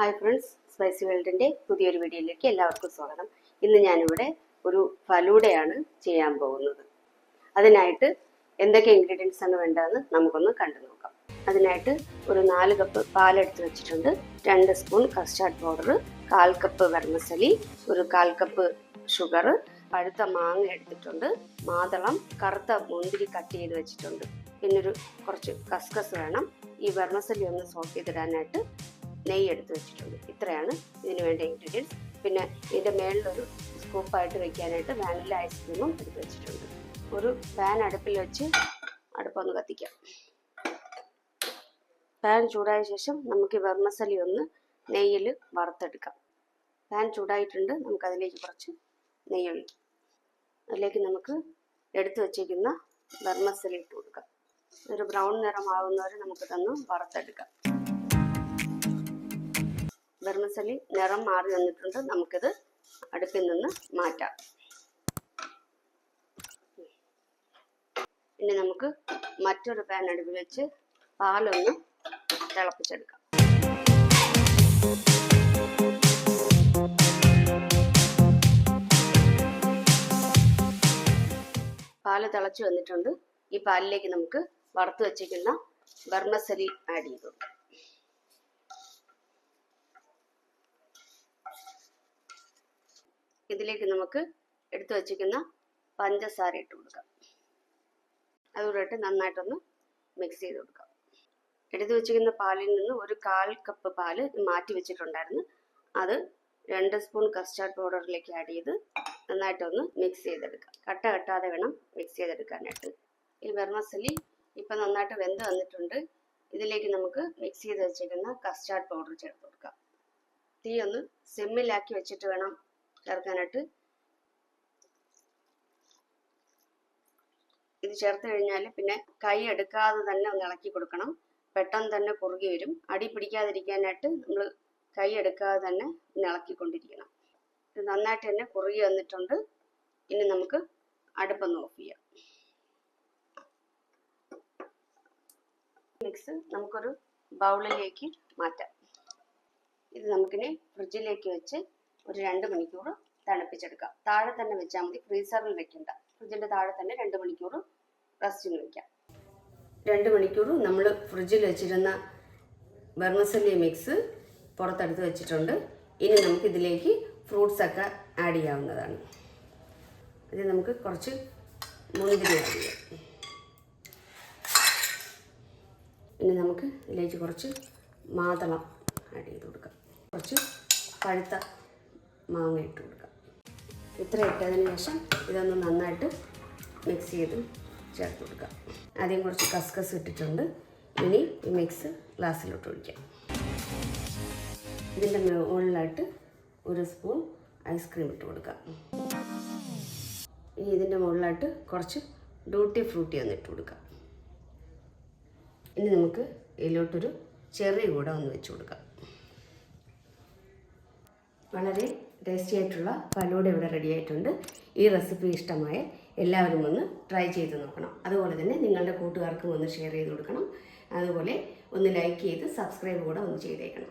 Hi friends spicy വേൾഡിന്റെ പുതിയൊരു വീഡിയോയിലേക്ക് എല്ലാവർക്കും സ്വാഗതം. ഇന്ന് ഞാനിവിടെ ഒരു ഫലൂഡയാണ് ചെയ്യാൻ പോകുന്നത്. അതിനായിട്ട് എന്തൊക്കെ ഇൻഗ്രീഡിയൻസ് ആണ് വേണ്ടതെന്ന് നമുക്കൊന്ന് കണ്ടു നോക്കാം. അതിനായിട്ട് ഒരു നാല് കപ്പ് പാലെടുത്ത് വെച്ചിട്ടുണ്ട്. രണ്ട് സ്പൂൺ കസ്റ്റാർഡ് പൗഡർ കാൽ കപ്പ് വെർമസലി ഒരു കാൽ കപ്പ് ഷുഗർ പഴുത്ത മാങ്ങ എടുത്തിട്ടുണ്ട്. മാതളം കറുത്ത മുന്തിരി കട്ട് ചെയ്ത് വെച്ചിട്ടുണ്ട്. പിന്നൊരു കുറച്ച് കസ്കസ് വേണം. ഈ വെർമസലി ഒന്ന് സോക്ക് ചെയ്തിടാനായിട്ട് നെയ്യ് എടുത്ത് വെച്ചിട്ടുണ്ട്. ഇത്രയാണ് ഇതിന് വേണ്ട ഇൻഗ്രീഡിയൻസ് പിന്നെ ഇതിന്റെ മേളിലൊരു സ്കൂപ്പായിട്ട് വെക്കാനായിട്ട് വാനില ഐസ്ക്രീമും എടുത്ത് വെച്ചിട്ടുണ്ട്. ഒരു പാൻ അടുപ്പിൽ വെച്ച് അടുപ്പൊന്ന് കത്തിക്കാം. പാൻ ചൂടായ ശേഷം നമുക്ക് ഈ വെർമസലി ഒന്ന് നെയ്യിൽ വറുത്തെടുക്കാം. പാൻ ചൂടായിട്ടുണ്ട്. നമുക്ക് അതിലേക്ക് കുറച്ച് നെയ്യ് ഒഴിക്കാം. അതിലേക്ക് നമുക്ക് എടുത്തു വച്ചിരിക്കുന്ന വെർമസലി ഇട്ട് കൊടുക്കാം. ഒരു ബ്രൗൺ നിറമാവുന്നവരെ നമുക്ക് തന്ന് വറുത്തെടുക്കാം. വെർമസലി നിറം മാറി വന്നിട്ടുണ്ട് നമുക്കിത് അടുപ്പിൽ നിന്ന് മാറ്റാം. ഇനി നമുക്ക് മറ്റൊരു പാൻ അടുപ്പിൽ വെച്ച് പാലൊന്ന് തിളപ്പിച്ചെടുക്കാം. പാൽ തിളച്ചു വന്നിട്ടുണ്ട്. ഈ പാലിലേക്ക് നമുക്ക് വറുത്ത് വെച്ചിരിക്കുന്ന വെർമസലി ആഡ് ചെയ്തു. ഇതിലേക്ക് നമുക്ക് എടുത്തു വച്ചിരിക്കുന്ന പഞ്ചസാര ഇട്ട് കൊടുക്കാം. അതുകൂടെ നന്നായിട്ടൊന്ന് മിക്സ് ചെയ്ത് കൊടുക്കാം. എടുത്തു വെച്ചിരിക്കുന്ന പാലിൽ നിന്ന് ഒരു കാൽ കപ്പ് പാൽ മാറ്റി വെച്ചിട്ടുണ്ടായിരുന്നു. അത് രണ്ട് സ്പൂൺ കസ്റ്റാർഡ് പൗഡറിലേക്ക് ആഡ് ചെയ്ത് നന്നായിട്ടൊന്ന് മിക്സ് ചെയ്തെടുക്കാം. കട്ട കെട്ടാതെ വേണം മിക്സ് ചെയ്തെടുക്കാനായിട്ട്. ഈ വെർമസലി ഇപ്പം നന്നായിട്ട് വെന്ത് വന്നിട്ടുണ്ട്. ഇതിലേക്ക് നമുക്ക് മിക്സ് ചെയ്ത് വെച്ചിരിക്കുന്ന കസ്റ്റാർഡ് പൗഡർ ചേർത്ത് കൊടുക്കാം. തീ ഒന്ന് സിമ്മിലാക്കി വെച്ചിട്ട് വേണം ചേർക്കാനായിട്ട്. ഇത് ചേർത്ത് കഴിഞ്ഞാൽ പിന്നെ കൈ എടുക്കാതെ തന്നെ ഒന്ന് ഇളക്കി കൊടുക്കണം. പെട്ടെന്ന് തന്നെ കുറുകി വരും. അടി പിടിക്കാതിരിക്കാനായിട്ട് നമ്മൾ കൈ എടുക്കാതെ തന്നെ ഒന്ന് ഇളക്കിക്കൊണ്ടിരിക്കണം. ഇത് നന്നായിട്ട് തന്നെ കുറുകി വന്നിട്ടുണ്ട്. ഇനി നമുക്ക് അടുപ്പൊന്ന് ഓഫ് ചെയ്യാം. മിക്സ് നമുക്കൊരു ബൗളിലേക്ക് മാറ്റാം. ഇത് നമുക്കിനി ഫ്രിഡ്ജിലേക്ക് വെച്ച് ഒരു രണ്ട് മണിക്കൂർ തണുപ്പിച്ചെടുക്കാം താഴെ തന്നെ വെച്ചാൽ മതി. ഫ്രീസറിൽ വെക്കണ്ട. ഫ്രിഡ്ജിന്റെ താഴെ തന്നെ രണ്ട് മണിക്കൂർ റെസ്റ്റിന് വെക്കാം. രണ്ട് മണിക്കൂർ നമ്മൾ ഫ്രിഡ്ജിൽ വെച്ചിരുന്ന ബർമസല്ലി മിക്സ് പുറത്തെടുത്ത് വെച്ചിട്ടുണ്ട്. ഇനി നമുക്ക് ഇതിലേക്ക് ഫ്രൂട്ട്സ് ഒക്കെ ആഡ് ചെയ്യാവുന്നതാണ്. ഇത് നമുക്ക് കുറച്ച് മുന്തിരി ആഡ് ചെയ്യാം. ഇനി നമുക്ക് ഇതിലേക്ക് കുറച്ച് മാതളം ആഡ് ചെയ്ത് കൊടുക്കാം. കുറച്ച് പഴുത്ത മാങ്ങ ഇട്ട് കൊടുക്കാം. ഇത്ര ഇട്ടതിന് ശേഷം ഇതൊന്ന് നന്നായിട്ട് മിക്സ് ചെയ്ത് ചേർത്ത് കൊടുക്കാം. ആദ്യം കുറച്ച് കസ്കസ് ഇട്ടിട്ടുണ്ട്. ഇനി ഈ മിക്സ് ഗ്ലാസ്സിലോട്ട് ഒഴിക്കാം. ഇതിന്റെ മുകളിലായിട്ട് ഒരു സ്പൂൺ ഐസ്ക്രീം ഇട്ട് കൊടുക്കാം. ഇനി ഇതിന്റെ മുകളിലായിട്ട് കുറച്ച് ഡ്യൂട്ടി ഫ്രൂട്ടി ഒന്ന് ഇട്ട് കൊടുക്കാം. ഇനി നമുക്ക് ഇതിലോട്ടൊരു ചെറി കൂടെ ഒന്ന് വെച്ച് കൊടുക്കാം. വളരെ ടേസ്റ്റി ആയിട്ടുള്ള ഫലൂഡ ഇവിടെ റെഡി ആയിട്ടുണ്ട്. ഈ റെസിപ്പി ഇഷ്ടമായ എല്ലാവരും ഒന്ന് ട്രൈ ചെയ്ത് നോക്കണം. അതുപോലെ തന്നെ നിങ്ങളുടെ കൂട്ടുകാർക്കും ഒന്ന് ഷെയർ ചെയ്ത് കൊടുക്കണം. അതുപോലെ ഒന്ന് ലൈക്ക് ചെയ്ത് സബ്സ്ക്രൈബ് കൂടെ ഒന്ന് ചെയ്തേക്കണം.